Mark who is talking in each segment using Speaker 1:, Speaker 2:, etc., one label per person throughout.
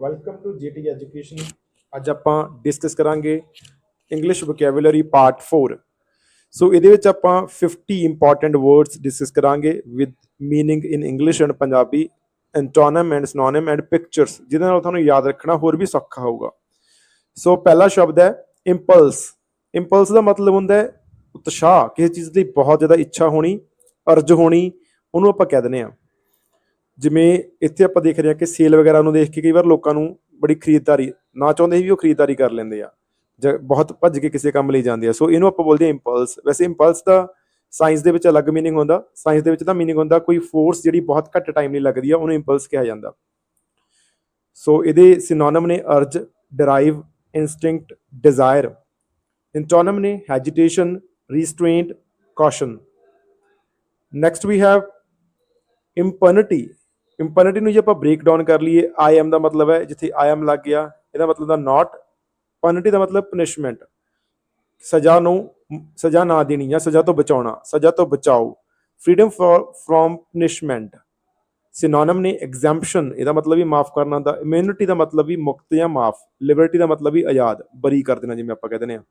Speaker 1: Welcome to GT education ਅੱਜ ਆਪਾਂ discuss ਕਰਾਂਗੇ ਇੰਗਲਿਸ਼ ਵੋਕੈਬੂਲਰੀ ਪਾਰਟ 4 ਸੋ ਇਹਦੇ ਵਿੱਚ ਆਪਾਂ 50 ਇੰਪੋਰਟੈਂਟ ਵਰਡਸ ਡਿਸਕਸ ਕਰਾਂਗੇ with meaning in English and Punjabi antonym and synonym and pictures ਜਿਹਦੇ ਨਾਲ ਤੁਹਾਨੂੰ ਯਾਦ ਰੱਖਣਾ ਹੋਰ ਵੀ ਸੌਖਾ ਹੋਊਗਾ ਸੋ ਪਹਿਲਾ ਸ਼ਬਦ ਹੈ ਇੰਪਲਸ ਇੰਪਲਸ ਦਾ ਮਤਲਬ ਹੁੰਦਾ ਹੈ ਉਤਸ਼ਾਹ ਕਿਸੇ ਚੀਜ਼ ਦੀ ਬਹੁਤ ਜ਼ਿਆਦਾ ਇੱਛਾ ਹੋਣੀ ਅਰਜ ਹੋਣੀ ਉਹਨੂੰ ਆਪਾਂ ਕਹਿ ਦਿੰਦੇ ਆ ਜਿਵੇਂ ਇੱਥੇ ਆਪਾਂ ਦੇਖ ਰਹੇ ਹਾਂ ਕਿ ਸੇਲ ਵਗੈਰਾ ਨੂੰ ਦੇਖ ਕੇ ਕਈ ਵਾਰ ਲੋਕਾਂ ਨੂੰ ਬੜੀ ਖਰੀਦਦਾਰੀ ਨਾ ਚਾਹੁੰਦੇ ਵੀ ਉਹ ਖਰੀਦਦਾਰੀ ਕਰ ਲੈਂਦੇ ਆ ਜਾਂ ਬਹੁਤ ਭੱਜ ਕੇ ਕਿਸੇ ਕੰਮ ਲਈ ਜਾਂਦੇ ਆ ਸੋ ਇਹਨੂੰ ਆਪਾਂ ਬੋਲਦੇ ਆ ਇੰਪਲਸ ਵੈਸੇ ਇੰਪਲਸ ਦਾ ਸਾਇੰਸ ਦੇ ਵਿੱਚ ਅਲੱਗ मीनिंग ਹੁੰਦਾ ਸਾਇੰਸ ਦੇ ਵਿੱਚ ਤਾਂ मीनिंग ਹੁੰਦਾ ਕੋਈ ਫੋਰਸ ਜਿਹੜੀ ਬਹੁਤ ਘੱਟ ਟਾਈਮ ਲਈ ਲੱਗਦੀ ਆ ਉਹਨੂੰ ਇੰਪਲਸ ਕਿਹਾ ਜਾਂਦਾ ਸੋ ਇਹਦੇ ਸਿਨੋਨਮ ਨੇ urge drive instinct desire antonym ਨੇ hesitation restraint caution next we have impunity impunity ਨੂੰ ਜੇ ਆਪਾਂ ਬ੍ਰੇਕ ਡਾਊਨ ਕਰ ਲਈਏ ਆਈ ਐਮ ਦਾ ਮਤਲਬ ਹੈ, ਜਿੱਥੇ ਆਈ ਐਮ ਲੱਗ ਗਿਆ, ਇਹਦਾ ਮਤਲਬ ਦਾ ਨਾਟ ਪਨਿਟੀ ਦਾ ਮਤਲਬ ਪਨਿਸ਼ਮੈਂਟ ਸਜ਼ਾ ਨੂੰ, ਸਜ਼ਾ ਨਾ ਦੇਣੀ ਜਾਂ ਸਜ਼ਾ ਤੋਂ ਬਚਾਉਣਾ, ਸਜ਼ਾ ਤੋਂ ਬਚਾਓ। ਫਰੀडम ਫਰੋਮ ਪਨਿਸ਼ਮੈਂਟ ਸਿਨੋਨਮ ਨੇ ਐਗਜ਼ੈਂਪਸ਼ਨ ਇਹਦਾ ਮਤਲਬ ਵੀ ਮਾਫ ਕਰਨਾ ਦਾ ਇਮਿਊਨਿਟੀ ਦਾ ਮਤਲਬ ਵੀ ਮੁਕਤ ਜਾਂ ਮਾਫ ਲਿਬਰਟੀ ਦਾ ਮਤਲਬ ਵੀ ਆਜ਼ਾਦ, ਬਰੀ ਕਰ ਦੇਣਾ ਜਿਵੇਂ ਆਪਾਂ ਕਹਿੰਦੇ ਆ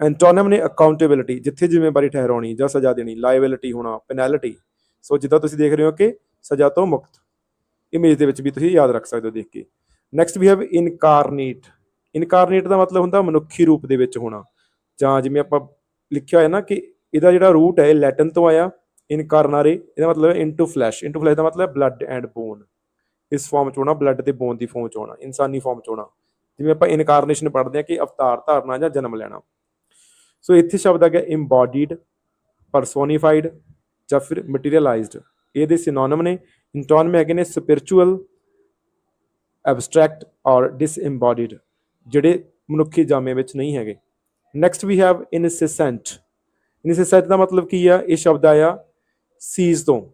Speaker 1: ਐਂਟੋਨਮ ਨੇ ਅਕਾਊਂਟੇਬਿਲਿਟੀ ਜਿੱਥੇ ਜ਼ਿੰਮੇਵਾਰੀ ਠਹਿਰਾਉਣੀ ਜਾਂ ਸਜ਼ਾ ਦੇਣੀ ਲਾਇਬਿਲਿਟੀ ਹੋਣਾ ਪੈਨੈਲਿਟੀ ਸੋ ਜਿੱਦਾਂ ਤੁਸੀਂ ਦੇਖ ਰਹੇ ਹੋ ਕਿ ਸਜ਼ਾ ਤੋਂ ਮੁਕਤ। ਇਮੇਜ ਦੇ ਵਿੱਚ ਵੀ ਤੁਸੀਂ ਯਾਦ ਰੱਖ ਸਕਦੇ ਹੋ ਦੇਖ ਕੇ। ਨੈਕਸਟ ਵੀ ਹੈਵ ਇਨਕਾਰਨੇਟ ਇਨਕਾਰਨੇਟ ਦਾ ਮਤਲਬ ਹੁੰਦਾ ਮਨੁੱਖੀ ਰੂਪ ਦੇ ਵਿੱਚ ਹੋਣਾ। ਜਾਂ ਜਿਵੇਂ ਆਪਾਂ ਲਿਖਿਆ ਹੋਇਆ ਨਾ ਕਿ ਇਹਦਾ ਜਿਹੜਾ ਰੂਟ ਹੈ ਲੈਟਨ ਤੋਂ ਆਇਆ ਇਨਕਾਰਨਾਰੇ ਇਹਦਾ ਮਤਲਬ ਹੈ ਇਨਟੂ ਫਲੈਸ਼ ਇਨਟੂ ਫਲੈਸ਼ ਦਾ ਮਤਲਬ ਹੈ ਬਲੱਡ ਐਂਡ ਬੋਨ ਇਸ ਫਾਰਮ ਚ ਹੋਣਾ ਬਲੱਡ ਤੇ ਬੋਨ ਦੀ ਫਾਰਮ ਚ ਹੋਣਾ, ਇਨਸਾਨੀ ਫਾਰਮ ਚ ਹੋਣਾ। ਜਿਵੇਂ ਆਪਾਂ ਇਨਕਾਰਨੇਸ਼ਨ ਪੜ੍ਹਦੇ ਹਾਂ ਕਿ ਅਵਤਾਰ, ਧਾਰਨਾ ਜਾਂ ਜਨਮ ਲੈਣਾ। ਸੋ ਇੱਥੇ ਸ਼ਬਦ ਆ ਗਿਆ ਇੰਬੋਡੀਡ ਪਰਸੋਨੀਫਾਈਡ ਜਾਂ ਫਿਰ ਮਟੀਰੀਅਲਾਈਜ਼ਡ ਇਹਦੇ ਸਿਨੋਨਮ ਨੇ। ਇੰਟੋਨਮ ਹੈਗੇ ਨੇ ਸਪਿਰਚੁਅਲ ਐਬਸਟ੍ਰੈਕਟ ਔਰ ਡਿਸਇੰਬੋਡੀਡ ਜਿਹੜੇ ਮਨੁੱਖੀ ਜਾਮੇ ਵਿੱਚ ਨਹੀਂ ਹੈਗੇ। ਨੈਕਸਟ ਵੀ ਹੈਵ ਇਨਸੈਸੈਂਟ ਇਨਸੈਸੈਂਟ ਦਾ ਮਤਲਬ ਕੀ ਆ? ਇਹ ਸ਼ਬਦ ਆਇਆ ਸੀਜ਼ ਤੋਂ।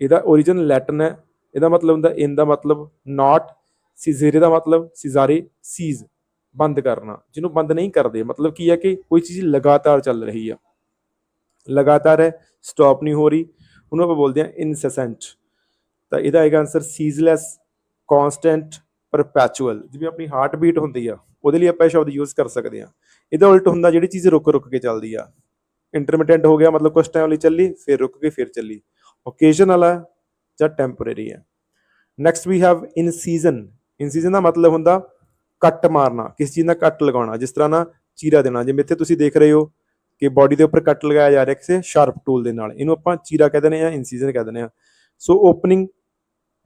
Speaker 1: ਇਹਦਾ origin ਲੈਟਨ ਹੈ। ਇਹਦਾ ਮਤਲਬ ਹੁੰਦਾ ਇਨ ਦਾ ਮਤਲਬ ਨਾਟ ਸੀਜ਼ੇਰੇ ਦਾ ਮਤਲਬ ਸੀਜ਼ਾਰੇ ਸੀਜ਼ ਬੰਦ ਕਰਨਾ। ਜਿਹਨੂੰ ਬੰਦ ਨਹੀਂ ਕਰਦੇ, ਮਤਲਬ ਕੀ ਹੈ ਕਿ ਕੋਈ ਚੀਜ਼ ਲਗਾਤਾਰ ਚੱਲ ਰਹੀ ਆ। ਲਗਾਤਾਰ ਹੈ ਸਟਾਪ ਨਹੀਂ ਹੋ ਰਹੀ। ਉਹਨੂੰ ਆਪਾਂ ਬੋਲਦੇ ਹਾਂ ਇਨਸੈਸੈਂਟ ਤਾਂ ਇਹਦਾ ਆਏਗਾ ਆਨਸਰ ਸੀਜ਼ਲੈਸ ਕਨਸਟੈਂਟ ਪਰਪੈਚੁਅਲ ਜਿਵੇਂ ਆਪਣੀ ਹਾਰਟ ਬੀਟ ਹੁੰਦੀ ਆ, ਉਹਦੇ ਲਈ ਆਪਾਂ ਇਹ ਸ਼ਬਦ ਯੂਜ਼ ਕਰ ਸਕਦੇ ਆ ਇਹਦਾ ਉਲਟ ਹੁੰਦਾ ਜਿਹੜੀ ਚੀਜ਼ ਰੁਕ ਰੁਕ ਕੇ ਚੱਲਦੀ ਆ। ਇੰਟਰਮਿਟੈਂਟ ਹੋ ਗਿਆ, ਮਤਲਬ ਕੁਝ ਟਾਈਮ ਲਈ ਚੱਲੀ, ਫਿਰ ਰੁਕ ਕੇ ਫਿਰ ਚੱਲੀ। ਓਕੇਸ਼ਨਲ ਆ ਜਾਂ ਟੈਂਪੋਰੇਰੀ ਹੈ next we have incision incision ਦਾ ਮਤਲਬ ਹੁੰਦਾ ਕੱਟ ਮਾਰਨਾ, ਕਿਸੇ ਚੀਜ਼ ਦਾ ਕੱਟ ਲਗਾਉਣਾ, ਜਿਸ ਤਰ੍ਹਾਂ ਨਾ ਚੀਰਾ ਦੇਣਾ। ਜਿਵੇਂ ਇੱਥੇ ਤੁਸੀਂ ਦੇਖ ਰਹੇ ਹੋ ਕਿ ਬਾਡੀ ਦੇ ਉੱਪਰ ਕੱਟ ਲਗਾਇਆ ਜਾ ਰਿਹਾ ਕਿਸੇ ਸ਼ਾਰਪ ਟੂਲ ਦੇ ਨਾਲ ਇਹਨੂੰ ਆਪਾਂ ਚੀਰਾ ਕਹਿ ਦਿੰਦੇ ਆ ਇਨਸੀਜ਼ਨ ਕਹਿ ਦਿੰਦੇ ਆ so opening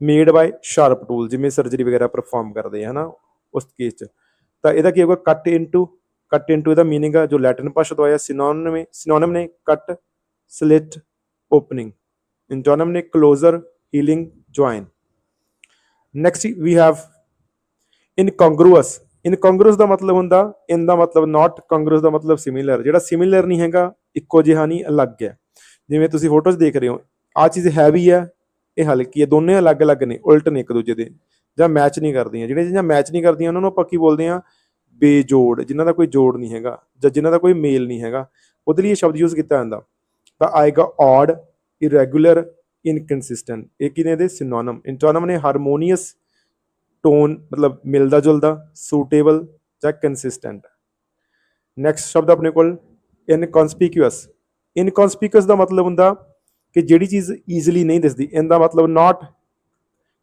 Speaker 1: made by sharp tool ਜਿਵੇਂ ਸਰਜਰੀ ਵਗੈਰਾ ਪਰਫਾਰਮ ਕਰਦੇ ਆ ਹਨਾ ਉਸ ਕੇਸ 'ਚ ਤਾਂ ਇਹਦਾ ਕੀ ਹੋਊਗਾ ਕੱਟ ਇਨਟੂ ਕੱਟ ਇਨਟੂ ਇਹਦਾ मीनिंग ਆ ਜੋ ਲੈਟਿਨ ਭਾਸ਼ਾ ਤੋਂ ਆਇਆ ਸਿਨੋਨਿਮ ਸਿਨੋਨਿਮ ਨੇ ਕੱਟ ਸਲਿਟ ਓਪਨਿੰਗ ਇੰਟੋਨਮ ਨੇ closure healing join next we have incongruous incongruous ਦਾ ਮਤਲਬ ਹੁੰਦਾ ਇਨ ਦਾ ਮਤਲਬ ਨਾਟ ਕੰਗਰੂਅਸ ਦਾ ਮਤਲਬ ਸਿਮਿਲਰ ਜਿਹੜਾ ਸਿਮਿਲਰ ਨਹੀਂ ਹੈਗਾ, ਇੱਕੋ ਜਿਹਾ ਨਹੀਂ, ਅਲੱਗ ਹੈ। ਜਿਵੇਂ ਤੁਸੀਂ ਫੋਟੋਜ਼ ਦੇਖ ਰਹੇ ਹੋ ਆ ਚੀਜ਼ ਹੈਵੀ ਹੈ, ਇਹ ਹਲਕੀ ਹੈ, ਦੋਨੇ ਅਲੱਗ-ਅਲੱਗ ਨੇ, ਉਲਟ ਨੇ ਇੱਕ ਦੂਜੇ ਦੇ, ਜਾਂ ਮੈਚ ਨਹੀਂ ਕਰਦੀਆਂ। ਜਿਹੜੇ ਚੀਜ਼ਾਂ ਮੈਚ ਨਹੀਂ ਕਰਦੀਆਂ, ਉਹਨਾਂ ਨੂੰ ਆਪਾਂ ਕੀ ਬੋਲਦੇ ਆ ਬੇਜੋੜ, ਜਿਨ੍ਹਾਂ ਦਾ ਕੋਈ ਜੋੜ ਨਹੀਂ ਹੈਗਾ, ਜਾਂ ਜਿਨ੍ਹਾਂ ਦਾ ਕੋਈ ਮੇਲ ਨਹੀਂ ਹੈਗਾ, ਉਹਦੇ ਲਈ ਇਹ ਸ਼ਬਦ ਯੂਜ਼ ਕੀਤਾ ਜਾਂਦਾ। ਤਾਂ ਆਏਗਾ ਔਡ ਇਰੈਗੂਲਰ ਇਨਕਨਸਿਸਟੈਂਟ ਇਹ ਕਿਨੇ ਦੇ ਸਿਨੋਨਮ ਇੰਟੋਨਮ ਨੇ ਹਾਰਮੋਨੀਅਸ ਟੋਨ, ਮਤਲਬ ਮਿਲਦਾ ਜੁਲਦਾ ਸੂਟੇਬਲ ਜਾਂ ਕੰਸਿਸਟੈਂਟ ਨੈਕਸਟ ਸ਼ਬਦ ਆਪਣੇ ਕੋਲ ਇਨਕਨਸਪੀਕੂਅਸ ਇਨਕਨਸਪੀਕੂਅਸ ਦਾ ਮਤਲਬ ਹੁੰਦਾ ਕਿ ਜਿਹੜੀ ਚੀਜ਼ ਈਜ਼ੀਲੀ ਨਹੀਂ ਦਿਸਦੀ ਇਨ ਦਾ ਮਤਲਬ ਨਾਟ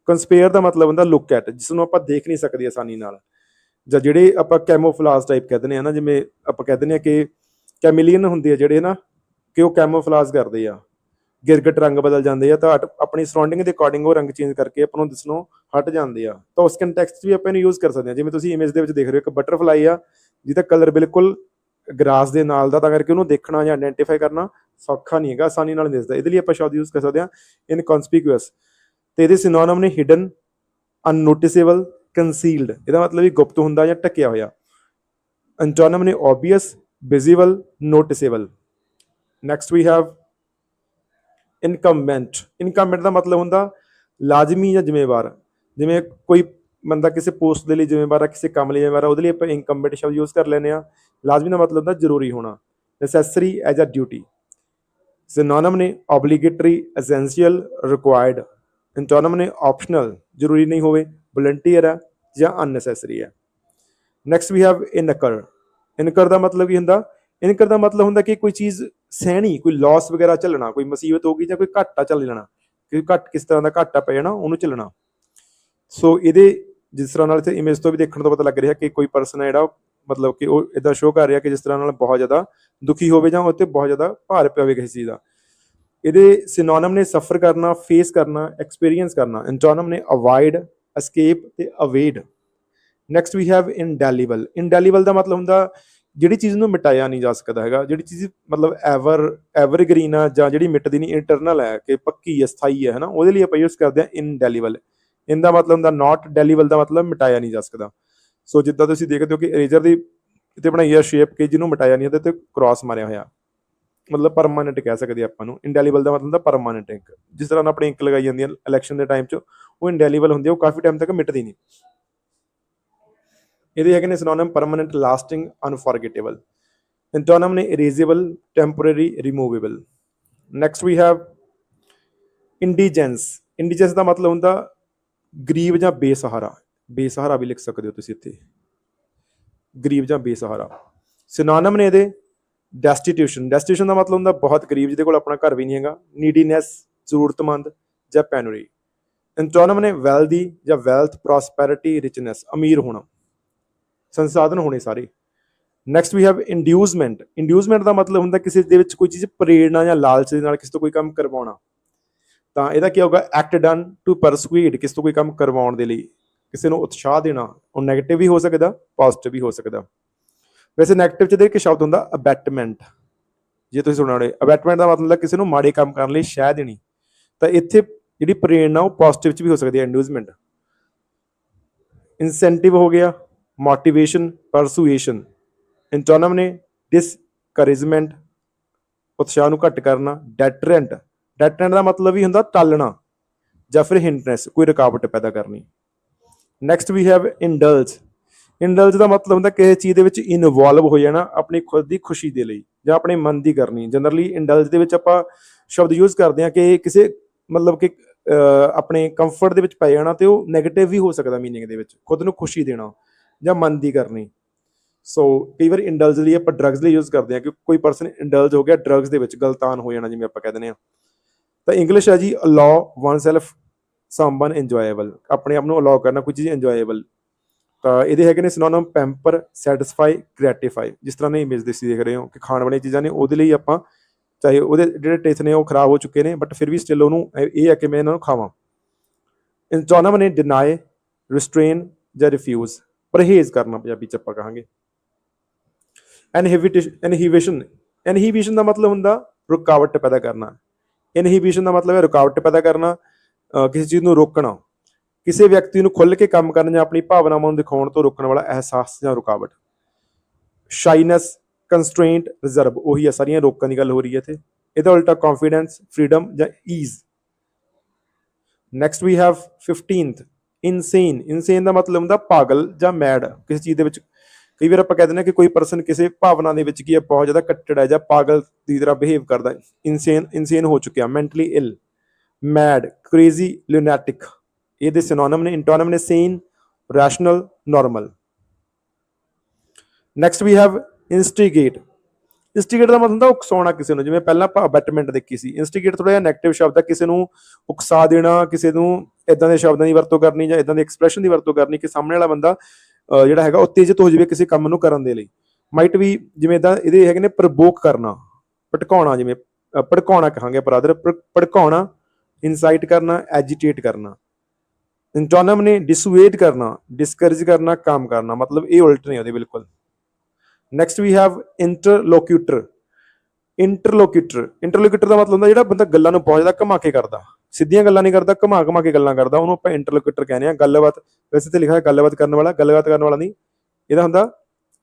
Speaker 1: ਕੰਸਪੇਅਰ ਦਾ ਮਤਲਬ ਹੁੰਦਾ ਲੁੱਕ ਐਟ ਜਿਸ ਨੂੰ ਆਪਾਂ ਦੇਖ ਨਹੀਂ ਸਕਦੇ ਆਸਾਨੀ ਨਾਲ। ਜਾਂ ਜਿਹੜੇ ਆਪਾਂ ਕੈਮੋਫਲਾਜ ਟਾਈਪ ਕਹਿੰਦੇ ਨੇ ਨਾ, ਜਿਵੇਂ ਆਪਾਂ ਕਹਿੰਦੇ ਨੇ ਕਿ ਕੈਮਿਲੀਅਨ ਹੁੰਦੇ ਆ ਜਿਹੜੇ ਨਾ, ਕਿ ਉਹ ਕੈਮੋਫਲਾਜ ਕਰਦੇ ਆ। ਗਿਰਗਟ ਰੰਗ ਬਦਲ ਜਾਂਦੇ ਆ ਤਾਂ ਅਟ- ਆਪਣੀ ਸਰਾਊਂਡਿੰਗ ਦੇ ਅਕੋਰਡਿੰਗ ਉਹ ਰੰਗ ਚੇਂਜ ਕਰਕੇ ਆਪਾਂ ਨੂੰ ਦਿਸਣੋਂ ਹਟ ਜਾਂਦੇ ਆ। ਤਾਂ ਉਸ ਕੰਟੈਕਸਟ ਵੀ ਆਪਾਂ ਇਹਨੂੰ ਯੂਜ਼ ਕਰ ਸਕਦੇ ਆ। ਜਿਵੇਂ ਤੁਸੀਂ ਇਮੇਜ ਦੇ ਵਿੱਚ ਦੇਖ ਰਹੇ ਹੋ, ਇੱਕ ਬਟਰਫਲਾਈ ਆ, ਜਿਹਦਾ ਕਲਰ ਬਿਲਕੁਲ ਗ੍ਰਾਸ ਦੇ ਨਾਲ ਦਾ, ਤਾਂ ਕਰਕੇ ਉਹਨੂੰ ਦੇਖਣਾ ਜਾਂ ਆਇਡੈਂਟੀਫਾਈ ਕਰਨਾ ਸੌਖਾ ਨਹੀਂ ਹੈਗਾ, ਆਸਾਨੀ ਨਾਲ ਨਹੀਂ ਦਿਸਦਾ। ਇਹਦੇ ਲਈ ਆਪਾਂ ਸ਼ਬਦ ਯੂਜ਼ ਕਰ ਸਕਦੇ ਆ ਇਨਕਨਸਪੀਕੂਅਸ ਤੇ ਇਹਦੇ ਸਿਨੋਨਮ ਨੇ ਹਿਡਨ ਅਨਨੋਟਿਸੇਬਲ ਕੰਸੀਲਡ ਇਹਦਾ ਮਤਲਬ ਵੀ ਗੁਪਤ ਹੁੰਦਾ ਜਾਂ ਢੱਕਿਆ ਹੋਇਆ। ਅੰਟੋਨਮ ਨੇ obvious visible noticeable next we have incumbent. Incumbent ਦਾ ਮਤਲਬ ਹੁੰਦਾ ਲਾਜ਼ਮੀ ਜਾਂ ਜ਼ਿੰਮੇਵਾਰ। ਜਿਵੇਂ ਕੋਈ ਬੰਦਾ ਕਿਸੇ ਪੋਸਟ ਦੇ ਲਈ ਜ਼ਿੰਮੇਵਾਰ ਆ, ਕਿਸੇ ਕੰਮ ਲਈ ਜ਼ਿੰਮੇਵਾਰ ਆ, ਉਹਦੇ ਲਈ ਆਪਾਂ ਇਨਕੰਬੈਂਟ ਸ਼ਬਦ ਯੂਜ਼ ਕਰ ਲੈਂਦੇ ਆ ਲਾਜ਼ਮੀ ਦਾ ਮਤਲਬ ਹੁੰਦਾ ਜ਼ਰੂਰੀ ਹੋਣਾ। Necessary as a duty synonym ਨੇ obligatory, essential, required ਇੰਟੋਨਮ ਨੇ ਆਪਸ਼ਨਲ ਜ਼ਰੂਰੀ ਨਹੀਂ ਹੋਵੇ ਵਲੰਟੀਅਰ ਹੈ ਜਾਂ ਅਨਨੈਸੈਸਰੀ ਹੈ। Next we have ਇਨਕਰ। ਇਨਕਰ ਦਾ ਮਤਲਬ ਕੀ ਹੁੰਦਾ? ਇਨਕਰ ਦਾ ਮਤਲਬ ਹੁੰਦਾ ਕਿ ਕੋਈ ਚੀਜ਼ ਸਹਿਣੀ, ਕੋਈ ਲਾਸ ਵਗੈਰਾ ਝੱਲਣਾ, ਕੋਈ ਮੁਸੀਬਤ ਹੋ ਗਈ ਜਾਂ ਕੋਈ ਘਾਟਾ ਝੱਲ ਜਾਣਾ ਕਿ ਘੱਟ ਕਿਸ ਤਰ੍ਹਾਂ ਦਾ ਘਾਟਾ ਪੈ ਜਾਣਾ, ਉਹਨੂੰ ਝੱਲਣਾ। ਸੋ ਇਹਦੇ ਜਿਸ ਤਰ੍ਹਾਂ ਨਾਲ ਇੱਥੇ ਇਮੇਜ ਤੋਂ ਵੀ ਦੇਖਣ ਤੋਂ ਪਤਾ ਲੱਗ ਰਿਹਾ ਕਿ ਕੋਈ ਪਰਸਨ ਹੈ ਜਿਹੜਾ, ਮਤਲਬ ਕਿ ਉਹ ਇਦਾਂ ਸ਼ੋਅ ਕਰ ਰਿਹਾ ਕਿ ਜਿਸ ਤਰ੍ਹਾਂ ਨਾਲ ਬਹੁਤ ਜ਼ਿਆਦਾ ਦੁਖੀ ਹੋਵੇ ਜਾਂ ਉੱਤੇ ਬਹੁਤ ਜ਼ਿਆਦਾ ਭਾਰ ਪਿਆ ਕਿਸੇ ਚੀਜ਼ ਦਾ। ਇਹਦੇ ਸਿਨੋਨਮ ਨੇ ਸਫਰ ਕਰਨਾ ਫੇਸ ਕਰਨਾ ਐਕਸਪੀਰੀਅੰਸ ਕਰਨਾ ਐਂਟੋਨਮ ਨੇ ਅਵਾਇਡ ਐਸਕੇਪ ਤੇ ਅਵੇਡ ਨੈਕਸਟ ਵੀ ਹੈਵ ਇਨਡੈਲੀਬਲ ਇਨਡੈਲੀਬਲ ਦਾ ਮਤਲਬ ਹੁੰਦਾ ਜਿਹੜੀ ਚੀਜ਼ ਨੂੰ ਮਿਟਾਇਆ ਨਹੀਂ ਜਾ ਸਕਦਾ ਹੈਗਾ, ਜਿਹੜੀ ਚੀਜ਼ ਮਤਲਬ ਐਵਰ ਐਵਰਗ੍ਰੀਨ ਆ ਜਾਂ ਜਿਹੜੀ ਮਿਟਦੀ ਨਹੀਂ ਇੰਟਰਨਲ ਹੈ ਕਿ ਪੱਕੀ ਹੈ, ਸਥਾਈ ਹੈ, ਹਨਾ, ਉਹਦੇ ਲਈ ਆਪਾਂ ਯੂਜ਼ ਕਰਦੇ ਹਾਂ ਇਨਡੈਲੀਬਲ ਇਹਦਾ ਮਤਲਬ ਹੁੰਦਾ ਨਾਟ ਡੈਲੀਬਲ ਦਾ ਮਤਲਬ ਮਿਟਾਇਆ ਨਹੀਂ ਜਾ ਸਕਦਾ। ਸੋ ਜਿੱਦਾਂ ਤੁਸੀਂ ਦੇਖਦੇ ਹੋ ਕਿ ਇਰੇਜ਼ਰ ਦੀ ਇੱਥੇ ਬਣਾਈ ਹੈ ਸ਼ੇਪ ਕਿ ਜਿਹਨੂੰ ਮਿਟਾਇਆ ਨਹੀਂ ਹੁੰਦਾ ਤੇ ਕ੍ਰਾਸ ਮਾਰਿਆ ਹੋਇਆ। ਮਤਲਬ ਪਰਮਾਨੈਂਟ ਕਹਿ ਸਕਦੇ ਆਪਾਂ ਨੂੰ। ਇਨਡੈਲੀਬਲ ਦਾ ਮਤਲਬ ਹੁੰਦਾ ਪਰਮਾਨੈਂਟ ਇੰਕ ਜਿਸ ਤਰ੍ਹਾਂ ਨਾਲ ਇੰਕ ਲਗਾਈ ਜਾਂਦੀ ਹੈ ਇਲੈਕਸ਼ਨ ਦੇ ਟਾਈਮ 'ਚ, ਉਹ ਇਨਡੈਲੀਬਲ ਹੁੰਦੀ ਹੈ, ਉਹ ਕਾਫੀ ਟਾਈਮ ਤੱਕ ਮਿਟਦੀ ਨਹੀਂ। ਇਹਦੇ ਹੈਗੇ ਨੇ ਸਿਨੋਨਮ ਪਰਮਾਨੈਂਟ ਲਾਸਟਿੰਗ ਅਨਫੋਰਗੇਟੇਬਲ ਐਂਟੋਨਮ ਨੇ erasable temporary removable next we have indigence indigence ਦਾ ਮਤਲਬ ਹੁੰਦਾ ਗਰੀਬ ਜਾਂ ਬੇਸਹਾਰਾ। ਬੇਸਹਾਰਾ ਵੀ ਲਿਖ ਸਕਦੇ ਹੋ ਤੁਸੀਂ ਇੱਥੇ। ਗਰੀਬ ਜਾਂ ਬੇਸਹਾਰਾ। ਸਿਨੋਨਮ ਨੇ ਇਹਦੇ ਡੈਸਟੀਟਿਊਸ਼ਨ ਡੈਸਟੀਟਿਊਸ਼ਨ ਦਾ ਮਤਲਬ ਹੁੰਦਾ ਬਹੁਤ ਗਰੀਬ, ਜਿਹਦੇ ਕੋਲ ਆਪਣਾ ਘਰ ਵੀ ਨਹੀਂ ਹੈਗਾ। ਨੀਡੀਨੈਸ ਜ਼ਰੂਰਤਮੰਦ ਜਾਂ ਪੈਨੂਰੀ ਐਂਟੋਨਮ ਨੇ ਵੈਲਦੀ ਜਾਂ ਵੈਲਥ ਪ੍ਰੋਸਪੈਰਿਟੀ ਰਿਚਨੈਸ ਅਮੀਰ ਹੋਣਾ। ਸੰਸਾਧਨ ਹੋਣੇ ਸਾਰੇ। ਨੈਕਸਟ ਵੀ ਹੈਵ ਇੰਡਿਊਸਮੈਂਟ ਇੰਡਿਊਸਮੈਂਟ ਦਾ ਮਤਲਬ ਹੁੰਦਾ ਕਿਸੇ ਦੇ ਵਿੱਚ ਕੋਈ ਚੀਜ਼ ਪ੍ਰੇਰਣਾ ਜਾਂ ਲਾਲਚ ਦੇ ਨਾਲ ਕਿਸੇ ਤੋਂ ਕੋਈ ਕੰਮ ਕਰਵਾਉਣਾ। ਤਾਂ ਇਹਦਾ ਕੀ ਹੋਗਾ ਐਕਟ ਡਨ ਟੂ ਪਰਸੂਏਡ ਕਿਸੇ ਤੋਂ ਕੋਈ ਕੰਮ ਕਰਵਾਉਣ ਦੇ ਲਈ। ਕਿਸੇ ਨੂੰ ਉਤਸ਼ਾਹ ਦੇਣਾ। ਉਹ 네ਗੇਟਿਵ ਵੀ ਹੋ ਸਕਦਾ ਪੋਜ਼ਿਟਿਵ ਵੀ ਹੋ ਸਕਦਾ। ਵੈਸੇ 네ਗੇਟਿਵ ਚ ਦੇ ਇੱਕ ਸ਼ਬਦ ਹੁੰਦਾ ਅਬੈਟਮੈਂਟ ਜੇ ਤੁਸੀਂ ਸੁਣਿਆ ਹੋਵੇ ਅਬੈਟਮੈਂਟ ਦਾ ਮਤਲਬ ਕਿਸੇ ਨੂੰ ਮਾੜੇ ਕੰਮ ਕਰਨ ਲਈ ਸ਼ਹਿ ਦੇਣੀ। ਤਾਂ ਇੱਥੇ ਜਿਹੜੀ ਪ੍ਰੇਰਣਾ ਉਹ ਪੋਜ਼ਿਟਿਵ ਚ ਵੀ ਹੋ ਸਕਦੀ ਹੈ ਇੰਡਿਊਸਮੈਂਟ ਇਨਸੈਂਟਿਵ ਹੋ ਗਿਆ। ਮੋਟੀਵੇਸ਼ਨ ਪਰਸੂਏਸ਼ਨ ਐਂਟੋਨਮ ਨੇ ਡਿਸਕਰੇਜਮੈਂਟ ਉਤਸ਼ਾਹ ਨੂੰ ਘੱਟ ਕਰਨਾ ਡੈਟਰੈਂਟ ਡੈਟਰੈਂਟ ਦਾ ਮਤਲਬ ਵੀ ਹੁੰਦਾ ਟਾਲਣਾ, ਜਾਂ ਫਿਰ ਹਿੰਡਰੈਂਸ ਕੋਈ ਰੁਕਾਵਟ ਪੈਦਾ ਕਰਨੀ। Next we have indulge indulge ਦਾ ਮਤਲਬ ਹੁੰਦਾ ਕਿਸੇ ਚੀਜ਼ ਦੇ ਵਿੱਚ ਇਨਵੋਲਵ ਹੋ ਜਾਣਾ ਆਪਣੀ ਖੁਦ ਦੀ ਖੁਸ਼ੀ ਦੇ ਲਈ, ਜਾਂ ਆਪਣੇ ਮਨ ਦੀ ਕਰਨੀ। ਜਨਰਲੀ ਇੰਡਲਜ ਦੇ ਵਿੱਚ ਆਪਾਂ ਸ਼ਬਦ ਯੂਜ਼ ਕਰਦੇ ਹਾਂ ਕਿ ਕਿਸੇ ਮਤਲਬ ਕਿ ਆਪਣੇ ਕੰਫਰਟ ਦੇ ਵਿੱਚ ਪੈ ਜਾਣਾ ਤੇ ਉਹ 네ਗੇਟਿਵ ਵੀ ਹੋ ਸਕਦਾ ਮੀਨਿੰਗ ਦੇ ਵਿੱਚ, ਖੁਦ ਨੂੰ ਖੁਸ਼ੀ ਦੇਣਾ। ਜਾਂ ਮਨ ਦੀ ਕਰਨੀ। ਸੋ ਕਈ ਵਾਰ ਇੰਡਲਜ ਲਈ ਆਪਾਂ ਡਰੱਗਸ ਲਈ ਯੂਜ਼ ਕਰਦੇ ਹਾਂ ਕਿ ਕੋਈ ਪਰਸਨ ਇੰਡਲਜ ਹੋ ਗਿਆ ਡਰੱਗਸ ਦੇ ਵਿੱਚ ਗਲਤਾਨ ਹੋ ਜਾਣਾ, ਜਿਵੇਂ ਆਪਾਂ ਕਹਿ ਦਿੰਦੇ ਹਾਂ। ਤਾਂ ਇੰਗਲਿਸ਼ ਹੈ ਜੀ ਅਲਾਉ ਵਨਸੈਲਫ ਸਮਵਨ ਇੰਜੋਏਬਲ ਆਪਣੇ ਆਪ ਨੂੰ ਅਲਾਉ ਕਰਨਾ, ਕੋਈ ਚੀਜ਼ ਇੰਜੋਏਬਲ ਤਾਂ ਇਹਦੇ ਹੈਗੇ ਨੇ ਸਿਨੋਨਮ ਪੈਂਪਰ ਸੈਟੀਸਫਾਈ ਗ੍ਰੈਟੀਫਾਈ ਜਿਸ ਤਰ੍ਹਾਂ ਨੇ ਇਮੇਜ ਦੇ ਸੀ ਦੇਖ ਰਹੇ ਹੋ ਕਿ ਖਾਣ ਵਾਲੀਆਂ ਚੀਜ਼ਾਂ ਨੇ, ਉਹਦੇ ਲਈ ਆਪਾਂ ਚਾਹੇ ਉਹਦੇ ਜਿਹੜੇ ਟੇਸਟ ਨੇ ਉਹ ਖਰਾਬ ਹੋ ਚੁੱਕੇ ਨੇ ਬਟ ਫਿਰ ਵੀ ਸਟਿਲ ਉਹਨੂੰ ਇਹ ਹੈ ਕਿ ਮੈਂ ਇਹਨਾਂ ਨੂੰ ਖਾਵਾਂ। ਇੰਜੋਨਮ ਨੇ ਡਿਨਾਈ ਰਿਸਟ੍ਰੇਨ ਜਾਂ ਰਿਫਿਊਜ਼ ਪਰਹੇਜ਼ ਕਰਨਾ ਪੰਜਾਬੀ ਚ ਆਪਾਂ ਕਹਾਂਗੇ। ਇਨਹਿਬਿਟੇਸ਼ਨ ਇਨਹਿਬਿਸ਼ਨ ਇਨਹਿਬਿਸ਼ਨ ਦਾ ਮਤਲਬ ਹੁੰਦਾ ਰੁਕਾਵਟ ਪੈਦਾ ਕਰਨਾ। ਇਨਹਿਬਿਸ਼ਨ ਦਾ ਮਤਲਬ ਹੈ ਰੁਕਾਵਟ ਪੈਦਾ ਕਰਨਾ ਕਿਸੇ ਚੀਜ਼ ਨੂੰ ਰੋਕਣਾ। ਕਿਸੇ ਵਿਅਕਤੀ ਨੂੰ ਖੁੱਲ੍ਹ ਕੇ ਕੰਮ ਕਰਨ ਜਾਂ ਆਪਣੀ ਭਾਵਨਾਵਾਂ ਨੂੰ ਦਿਖਾਉਣ ਤੋਂ ਰੋਕਣ ਵਾਲਾ ਅਹਿਸਾਸ ਜਾਂ ਰੁਕਾਵਟ। ਸ਼ਾਈਨੈਸ ਕੰਸਟ੍ਰੇਂਟ ਰਿਜ਼ਰਵ ਉਹੀ ਆ, ਸਾਰੀਆਂ ਰੋਕਣ ਦੀ ਗੱਲ ਹੋ ਰਹੀ ਹੈ ਇੱਥੇ। ਇਹਦਾ ਉਲਟਾ ਕੌਨਫੀਡੈਂਸ ਫਰੀडम ਜਾਂ ease next we have 15th insane insane ਦਾ ਮਤਲਬ ਹੁੰਦਾ ਪਾਗਲ ਜਾਂ ਮੈਡ, ਕਿਸੇ ਚੀਜ਼ ਦੇ ਵਿੱਚ। ਕਈ ਵਾਰ ਆਪਾਂ ਕਹਿ ਦਿੰਦੇ ਹਾਂ ਕਿ ਕੋਈ ਪਰਸਨ ਕਿਸੇ ਭਾਵਨਾ ਦੇ ਵਿੱਚ ਕੀ ਹੈ ਬਹੁਤ ਜ਼ਿਆਦਾ ਕੱਟੜ ਹੈ ਜਾਂ ਪਾਗਲ ਦੀ ਤਰ੍ਹਾਂ ਬਿਹੇਵ ਕਰਦਾ ਇਨਸੇਨ ਇਨਸੇਨ ਹੋ ਚੁੱਕਿਆ mentally ill mad crazy lunatic ਇਹਦੇ ਸਿਨੋਨਮ ਨੇ ਇੰਟੋਨਮ ਨੇ sane rational normal next we have instigate instigate ਦਾ ਮਤਲਬ ਹੁੰਦਾ ਉਕਸਾਉਣਾ ਕਿਸੇ ਨੂੰ, ਜਿਵੇਂ ਪਹਿਲਾਂ ਆਪਾਂ ਅਬੈਟਮੈਂਟ ਦੇਖੀ ਸੀ। ਇਨਸਟੀਗੇਟ ਥੋੜਾ ਜਿਹਾ ਨੈਗੇਟਿਵ ਸ਼ਬਦ ਹੈ ਕਿਸੇ ਨੂੰ ਉਕਸਾ ਦੇਣਾ, ਕਿਸੇ ਨੂੰ ਇਦਾਂ ਦੇ ਸ਼ਬਦਾਂ ਦੀ ਵਰਤੋਂ ਕਰਨੀ ਜਾਂ ਇਦਾਂ ਦੇ ਐਕਸਪ੍ਰੈਸ਼ਨ ਦੀ ਵਰਤੋਂ ਕਰਨੀ, ਕਿ ਸਾਹਮਣੇ ਵਾਲਾ ਬੰਦਾ ਜਿਹੜਾ ਹੈਗਾ ਉਤੇਜਿਤ ਹੋ ਜਾਵੇ ਕਿਸੇ ਕੰਮ ਨੂੰ ਕਰਨ ਦੇ ਲਈ। ਮਾਈਟ ਵੀ ਜਿਵੇਂ ਇਦਾਂ ਇਹਦੇ ਹੈਗੇ ਨੇ ਪ੍ਰਵੋਕ ਕਰਨਾ ਭਟਕਾਉਣਾ ਜਿਵੇਂ ਭੜਕਾਉਣਾ ਕਹਾਂਗੇ ਬਰਾਦਰ ਭੜਕਾਉਣਾ ਇਨਸਾਈਟ ਕਰਨਾ ਐਜੀਟੇਟ ਕਰਨਾ। ਇੰਟੋਨਮ ਨੇ ਡਿਸੂਏਟ ਕਰਨਾ ਡਿਸਕਰੇਜ ਕਰਨਾ ਕੰਮ ਕਰਨਾ, ਮਤਲਬ ਇਹ ਉਲਟ ਨੇ ਉਹਦੇ ਬਿਲਕੁਲ। ਨੈਕਸਟ ਵੀ ਹੈਵ ਇੰਟਰਲੋਕਿਊਟਰ ਇੰਟਰਲੋਕਿਊਟਰ ਇੰਟਰਲੋਕਿਊਟਰ ਦਾ ਮਤਲਬ ਹੁੰਦਾ ਜਿਹੜਾ ਬੰਦਾ ਗੱਲਾਂ ਨੂੰ ਬਹੁਤ ਜ਼ਿਆਦਾ ਘੁਮਾ ਕੇ ਕਰਦਾ। ਸਿੱਧੀਆਂ ਗੱਲਾਂ ਨਹੀਂ ਕਰਦਾ, ਘੁਮਾ ਘੁਮਾ ਕੇ ਗੱਲਾਂ ਕਰਦਾ। ਉਹਨੂੰ ਆਪਾਂ ਇੰਟਰਲੋਕਿਊਟਰ ਕਹਿੰਦੇ ਆ ਗੱਲਬਾਤ, ਵੈਸੇ ਤੇ ਲਿਖਿਆ ਗੱਲਬਾਤ ਕਰਨ ਵਾਲਾ, ਗੱਲਬਾਤ ਕਰਨ ਵਾਲਾ ਨਹੀਂ। ਇਹਦਾ ਹੁੰਦਾ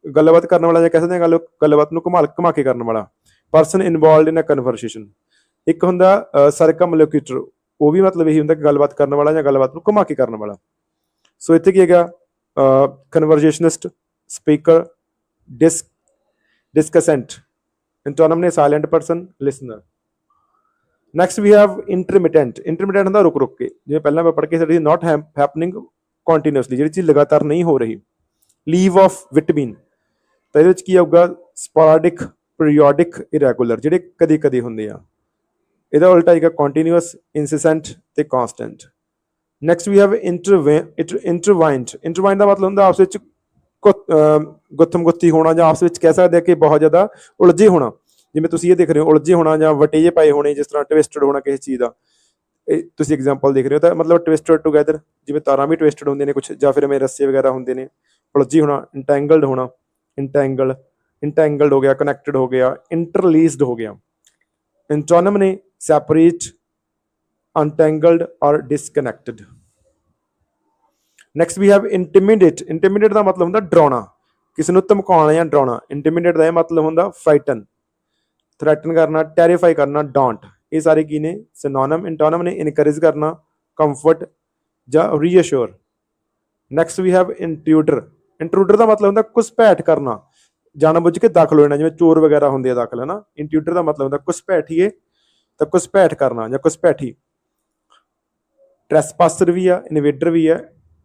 Speaker 1: ਗੱਲਬਾਤ ਕਰਨ ਵਾਲਾ ਜਾਂ ਕਹਿ ਸਕਦੇ ਆ ਗੱਲ, ਗੱਲਬਾਤ ਨੂੰ ਘੁਮਾ ਘੁਮਾ ਕੇ ਕਰਨ ਵਾਲਾ। Person involved in a conversation ਇੱਕ ਹੁੰਦਾ ਸਰਕਮਲੋਕਿਊਟਰ ਉਹ ਵੀ ਮਤਲਬ ਇਹੀ ਹੁੰਦਾ ਕਿ ਗੱਲਬਾਤ ਕਰਨ ਵਾਲਾ ਜਾਂ ਗੱਲਬਾਤ ਨੂੰ ਘੁਮਾ ਕੇ ਕਰਨ ਵਾਲਾ। ਸੋ ਇੱਥੇ ਕੀ ਹੈਗਾ? ਕਨਵਰਜੇਸ਼ਨਿਸਟ ਸਪੀਕਰ ਡਿਸ ਡਿਸਕਸੈਂਟ ਇੰਟੋਨਮ ਨੇ silent person listener next we have intermittent intermittent ਹੁੰਦਾ ਰੁਕ ਰੁਕ ਕੇ ਜਿਵੇਂ ਪਹਿਲਾਂ ਮੈਂ ਪੜ੍ਹ ਕੇ ਸੀ ਨਾਟ ਹੈਪਨਿੰਗ ਕੰਟੀਨਿਊਸਲੀ ਜਿਹੜੀ ਚੀਜ਼ ਲਗਾਤਾਰ ਨਹੀਂ ਹੋ ਰਹੀ ਲੀਵ ਆਫ ਵਿਟਾਮਿਨ ਤਾਂ ਇਹਦੇ ਵਿੱਚ ਕੀ ਆਊਗਾ ਸਪੋਰਾਡਿਕ ਪੀਰੀਓਡਿਕ ਇਰੈਗੂਲਰ ਜਿਹੜੇ ਕਦੇ ਕਦੇ ਹੁੰਦੇ ਆ ਇਹਦਾ ਉਲਟਾ ਆਏਗਾ ਕੰਟੀਨਿਊਸ ਇਨਸਿਸੈਂਟ ਤੇ constant next we have intertwined intertwine ਦਾ ਮਤਲਬ ਹੁੰਦਾ ਆਪਸ ਵਿੱਚ ਗੁੱਤ- ਗੁੱਥਮ ਗੁੱਥੀ ਹੋਣਾ ਜਾਂ ਆਪਸ ਵਿੱਚ ਕਹਿ ਸਕਦੇ ਆ ਕਿ ਬਹੁਤ ਜ਼ਿਆਦਾ ਉਲਝੇ ਹੋਣਾ। ਜਿਵੇਂ ਤੁਸੀਂ ਇਹ ਦੇਖ ਰਹੇ ਹੋ, ਉਲਝੇ ਹੋਣਾ ਜਾਂ ਵਟੇਜੇ ਪਾਏ ਹੋਣੇ, ਜਿਸ ਤਰ੍ਹਾਂ ਟਵਿਸਟਡ ਹੋਣਾ ਕਿਸੇ ਚੀਜ਼ ਦਾ। ਇਹ ਤੁਸੀਂ ਐਗਜ਼ਾਮਪਲ ਦੇਖ ਰਹੇ ਹੋ ਤਾਂ ਮਤਲਬ ਟਵਿਸਟਡ ਟੁਗੇਦਰ ਜਿਵੇਂ ਤਾਰਾਂ ਵੀ ਟਵਿਸਟਡ ਹੁੰਦੇ ਨੇ ਕੁਝ ਜਾਂ ਫਿਰ ਐਵੇਂ ਰੱਸੇ ਵਗੈਰਾ ਹੁੰਦੇ ਨੇ। ਉਲਝੀ ਹੋਣਾ ਇੰਟੈਂਗਲਡ ਹੋਣਾ ਇੰਟੈਂਗਲ ਇੰਟੈਂਗਲਡ ਹੋ ਗਿਆ ਕਨੈਕਟਡ ਹੋ ਗਿਆ ਇੰਟਰਲੀਸਡ ਹੋ ਗਿਆ। ਇੰਟੋਨਮ ਨੇ ਸੈਪਰੇਟ ਅਨਟੈਂਗਲਡ ਔਰ ਡਿਸਕਨੈਕਟਡ ਨੈਕਸਟ ਵੀ ਹੈਵ ਇੰਟੀਮੀਡੇਟ ਇੰਟੀਮੀਡੇਟ ਦਾ ਮਤਲਬ ਹੁੰਦਾ ਡਰਾਉਣਾ ਕਿਸੇ ਨੂੰ ਧਮਕਾਉਣਾ ਜਾਂ ਡਰਾਉਣਾ ਇੰਟੀਮੀਡੇਟ ਦਾ ਇਹ ਮਤਲਬ ਹੁੰਦਾ ਫ੍ਰਾਈਟਨ ਥ੍ਰੈਟਨ ਕਰਨਾ ਟੈਰੀਫਾਈ ਕਰਨਾ ਡਾਂਟ ਇਹ ਸਾਰੇ ਕੀ ਨੇ ਸਿਨੋਨਮ ਇੰਟੋਨਮ ਨੇ ਇਨਕਰੇਜ ਕਰਨਾ ਕੰਫਰਟ ਜਾਂ ਰੀਅਸ਼ੋਰ ਨੈਕਸਟ ਵੀ ਹੈਵ ਇੰਟਰੂਡਰ ਇੰਟਰੂਡਰ ਦਾ ਮਤਲਬ ਹੁੰਦਾ ਕੁਸਪੈਠ ਕਰਨਾ ਜਾਣਬੁੱਝ ਕੇ ਦਾਖਲ ਹੋਣਾ ਜਿਵੇਂ ਚੋਰ ਵਗੈਰਾ ਹੁੰਦੇ ਆ ਦਾਖਲ ਹਨਾ ਇੰਟਰੂਡਰ ਦਾ ਮਤਲਬ ਹੁੰਦਾ ਕੁਸਪੈਠੀਏ ਤਾਂ ਕੁਸਪੈਠ ਕਰਨਾ ਜਾਂ ਕੁਸਪੈਠੀ ਟ੍ਰੈਸਪਾਸਰ ਵੀ ਆ ਇਨਵੇਡਰ ਵੀ ਆ